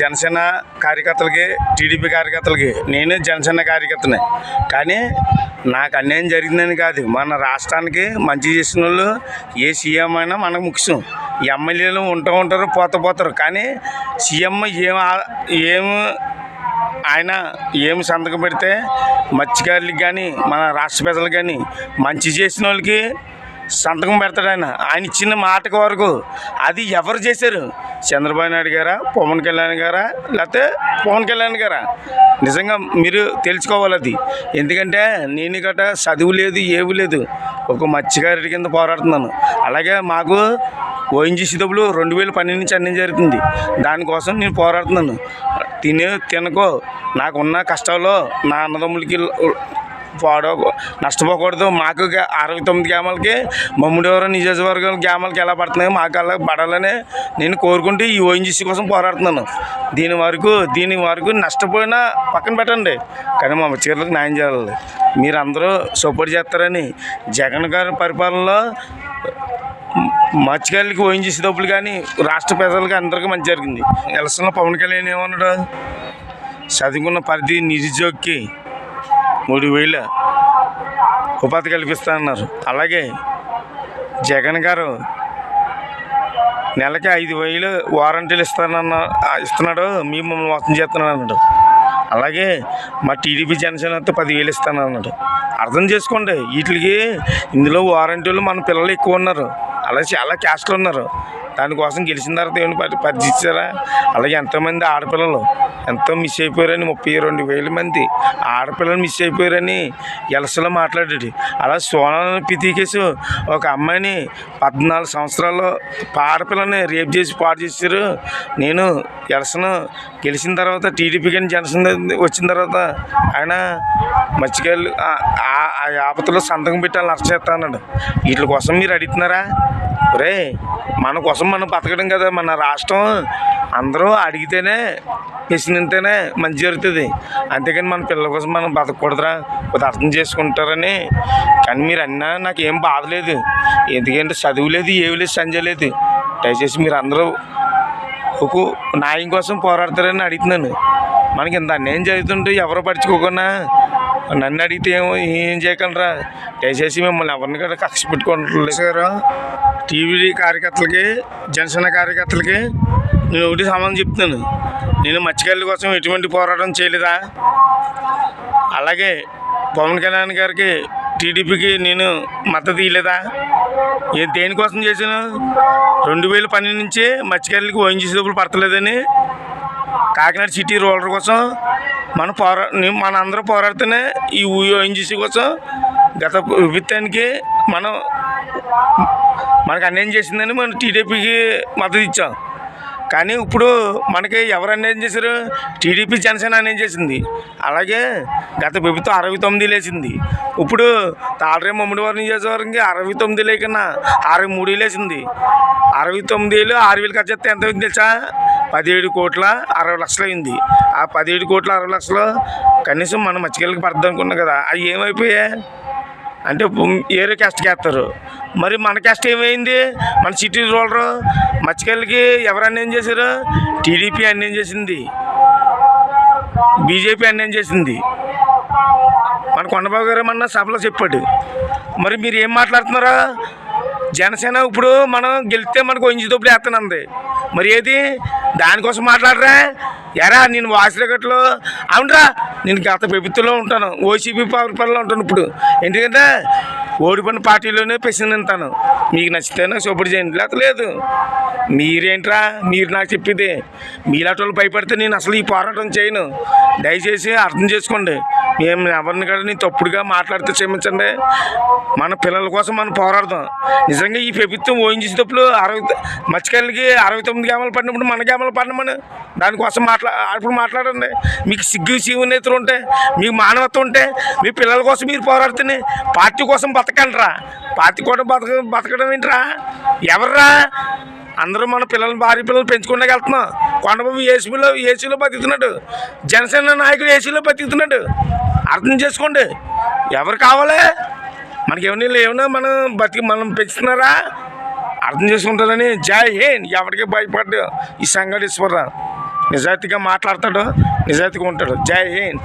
జనసేన కార్యకర్తలకి టీడీపీ కార్యకర్తలకి నేను జనసేన కార్యకర్తనే. కానీ నాకు అన్యాయం జరిగిందని కాదు. మన రాష్ట్రానికి మంచి చేసిన వాళ్ళు ఏ సీఎం అయినా మనకు ముఖ్యం. ఎమ్మెల్యేలు ఉంటూ ఉంటారు పోత పోతారు. కానీ సీఎం ఏం ఏమి ఏం ఆయన ఏమి సంతకం పెడితే మత్స్యకారులకు కానీ మన రాష్ట్ర ప్రజలకు కానీ మంచి చేసిన వాళ్ళకి సంతకం పెడతాడు ఆయన. ఆయన ఇచ్చిన మాటకు వరకు అది ఎవరు చేశారు? చంద్రబాబు నాయుడు గారా పవన్ కళ్యాణ్ గారా లేకపోతే పవన్ కళ్యాణ్ గారా? నిజంగా మీరు తెలుసుకోవాలి అది. ఎందుకంటే నేను గట చదువు లేదు ఏవి లేదు. ఒక మత్స్యకారుడి కింద పోరాడుతున్నాను. అలాగే మాకు ఓఎన్జీసీ డబ్బులు రెండు వేల పన్నెండు నుంచి అన్నీ జరుగుతుంది. దానికోసం నేను పోరాడుతున్నాను. తినే తినకో. నాకున్న కష్టాల్లో నా అన్నదమ్ములకి పాడో నష్టపోకూడదు. మాకు అరవై తొమ్మిది గ్రామాలకి మమ్ముడివరం నియోజకవర్గం గ్రామాలకి ఎలా పడుతున్నాయో మాకు అలా పడాలని నేను కోరుకుంటూ ఈ ఓఎన్జీసీ కోసం పోరాడుతున్నాను. దీని వరకు దీని వరకు నష్టపోయినా పక్కన పెట్టండి. కానీ మా చీరలకు న్యాయం చేయాలి. మీరు అందరూ సపోర్ట్ చేస్తారని జగన్ గారి పరిపాలనలో మత్స్యకారులకి ఓఎన్జీసీ డబ్బులు కానీ రాష్ట్ర ప్రజలకి అందరికీ మంచి జరిగింది. ఎలక్షన్లో పవన్ కళ్యాణ్ ఏమన్నాడు? చదువుకున్న పరిధి నిరుద్యోగికి మూడు వేల ఉపాధి కల్పిస్తానన్నారు అలాగే జగన్ గారు నెలకి ఐదు వేలు వారంటీలు ఇస్తానన్న ఇస్తున్నాడు మేము మమ్మల్ని మోసం చేస్తున్నాడు అన్నాడు. అలాగే మా టీడీపీ జనసేన అయితే పదివేలు ఇస్తాను అన్నాడు అర్థం చేసుకోండి వీటికి ఇందులో వారంటీలు మన పిల్లలు ఎక్కువ ఉన్నారు. అలాగే చాలా క్యాస్ట్లు ఉన్నారు. దానికోసం గెలిచిన తర్వాత ఏమైనా పరి పరిచిచ్చారా అలాగే ఎంతోమంది ఆడపిల్లలు? ఎంతో మిస్ అయిపోయారని ముప్పై రెండు వేల మంది ఆడపిల్లలు మిస్ అయిపోయారని ఎలసలో మాట్లాడాడు. అలా సోనాలను పితికేసి ఒక అమ్మాయిని పద్నాలుగు సంవత్సరాల్లో ఆడపిల్లని రేప్ చేసి పాడు చేశారు. నేను ఎలసను గెలిచిన తర్వాత టీడీపీ కానీ జనసేన వచ్చిన తర్వాత ఆయన మత్స్యకారులు ఆ- యాపతలో ఆపదలో సంతకం పెట్టాలని అరెస్ట్ అన్నాడు. వీటి కోసం మీరు అడుగుతున్నారా? రే మన కోసం మనం బతకడం కదా మన రాష్ట్రం. అందరూ అడిగితేనే తింటేనే మంచి జరుగుతుంది. అంతేకాని మన పిల్లల కోసం మనం బతకూడదురా కొద్ది అర్థం చేసుకుంటారని. కానీ మీరు అన్నా నాకు ఏం బాధ లేదు. ఎందుకంటే చదువు లేదు ఏమి లేదు సంజయ్ లేదు. దయచేసి మీరు అందరూ ఒక న్యాయం కోసం పోరాడతారని అడుగుతున్నాను. మనకి ఇంత అన్యాయం జరుగుతుంటే ఎవరు పడుచుకోకుండా నన్ను అడిగితే ఏమో ఏం రా దయచేసి మిమ్మల్ని ఎవరిని కూడా కక్ష పెట్టుకోవట్లేదు సార్ టీవీ కార్యకర్తలకి జనసేన కార్యకర్తలకి నేను ఒకటి సమాధానం చెప్తున్నాను నేను మత్స్యకారుల కోసం ఎటువంటి పోరాటం చేయలేదా అలాగే పవన్ కళ్యాణ్ గారికి టీడీపీకి నేను మద్దతు ఇవ్వలేదా ఏ దేనికోసం చేశాను రెండు వేల పన్నెండు నుంచి మత్స్యకారులకి ఓఎన్జీసీ డబ్బులు పడతలేదని కాకినాడ సిటీ రోలర్ కోసం మన పోరా మన అందరూ పోరాడుతూనే ఈ ఓఎన్జీసీ కోసం గత ప్రభుత్వానికి మనం మనకు అన్యాయం చేసిందని మనం టీడీపీకి మద్దతు ఇచ్చాం. కానీ ఇప్పుడు మనకి ఎవరు అన్యాయం చేశారు? టీడీపీ జనసేన అన్యాయం చేసింది. అలాగే గత ప్రభుత్వం అరవై తొమ్మిది లేచింది. ఇప్పుడు తాళరే మమ్మడి వారి నియోజకవర్గంకి అరవై తొమ్మిది లేకన్నా అరవై మూడు లేచింది. అరవై తొమ్మిది వేలు ఆరు వేలు ఖర్చు ఎంత అయింది తెలుసా? పదిహేడు కోట్ల అరవై లక్షలు అయింది. ఆ పదిహేడు కోట్ల అరవై లక్షలు కనీసం మనం మచ్చికెళ్ళకి పడద్దు అనుకున్నాం కదా. అవి ఏమైపోయాయి? అంటే ఏరే క్యాస్ట్కి వేస్తారు. మరి మన క్యాస్ట్ ఏమైంది? మన సిటీ రూలరు మచ్చకల్లికి ఎవరు అన్యాయం చేశారు? టీడీపీ అన్యాయం చేసింది? బీజేపీ అన్యాయం చేసింది? మన కొండబాబు గారు ఏమన్నా సభలో చెప్పాడు. మరి మీరు ఏం మాట్లాడుతున్నారా? జనసేన ఇప్పుడు మనం గెలిస్తే మనకు వంచి దొప్పుడు వేస్తానంది మరి ఏది? దానికోసం మాట్లాడరా? ఎరా నేను వాసిలగట్లో అవునరా నేను గత ప్రభుత్వంలో ఉంటాను. ఓసీపీ పవర్లో ఉంటాను ఇప్పుడు. ఎందుకంటే ఓడిపోయిన పార్టీలోనే పెసిన్ తింటాను మీకు నచ్చితే నాకు సపోర్ట్ చేయండి లేకపోతే లేదు. మీరేంట్రా? మీరు నాకు చెప్పేది. మీలాంటి వాళ్ళు భయపడితే నేను అసలు ఈ పోరాటం చేయను. దయచేసి అర్థం చేసుకోండి. మేము ఎవరిని కూడా నేను తప్పుడుగా మాట్లాడితే క్షమించండి. మన పిల్లల కోసం మనం పోరాడదాం. నిజంగా ఈ ప్రభుత్వం ఊహించేటప్పుడు అరవై మత్స్యకారులకి అరవై తొమ్మిది గ్రామాలు పడినప్పుడు మన గ్రామాలు పడినమని దానికోసం మాట్లా అప్పుడు మాట్లాడండి. మీకు సిగ్గు శివనేతలు ఉంటే మీకు మానవత్వం ఉంటే మీ పిల్లల కోసం మీరు పోరాడుతూనే పార్టీ కోసం బతకండిరా. పార్టీ కూడా బతక బతకడం ఏంట్రా? ఎవర్రా? అందరూ మన పిల్లలు భార్య పిల్లలు పెంచుకుంటూ వెళ్తున్నాం. కొండబాబు ఏసీలో ఏసీలో బతుకుతున్నాడు. జనసేన నాయకుడు ఏసీలో బతుకుతున్నాడు. అర్థం చేసుకోండి. ఎవరు కావాలి? మనకి ఏమైనా ఏమైనా మనం బతికి మనం పెంచుతున్నారా? అర్థం చేసుకుంటారని జై హేన్ ఎవరికి భయపడ్డు? ఈ సంఘటేశ్వరరావు నిజాయితీగా మాట్లాడతాడు నిజాయితీగా ఉంటాడు. జై హేన్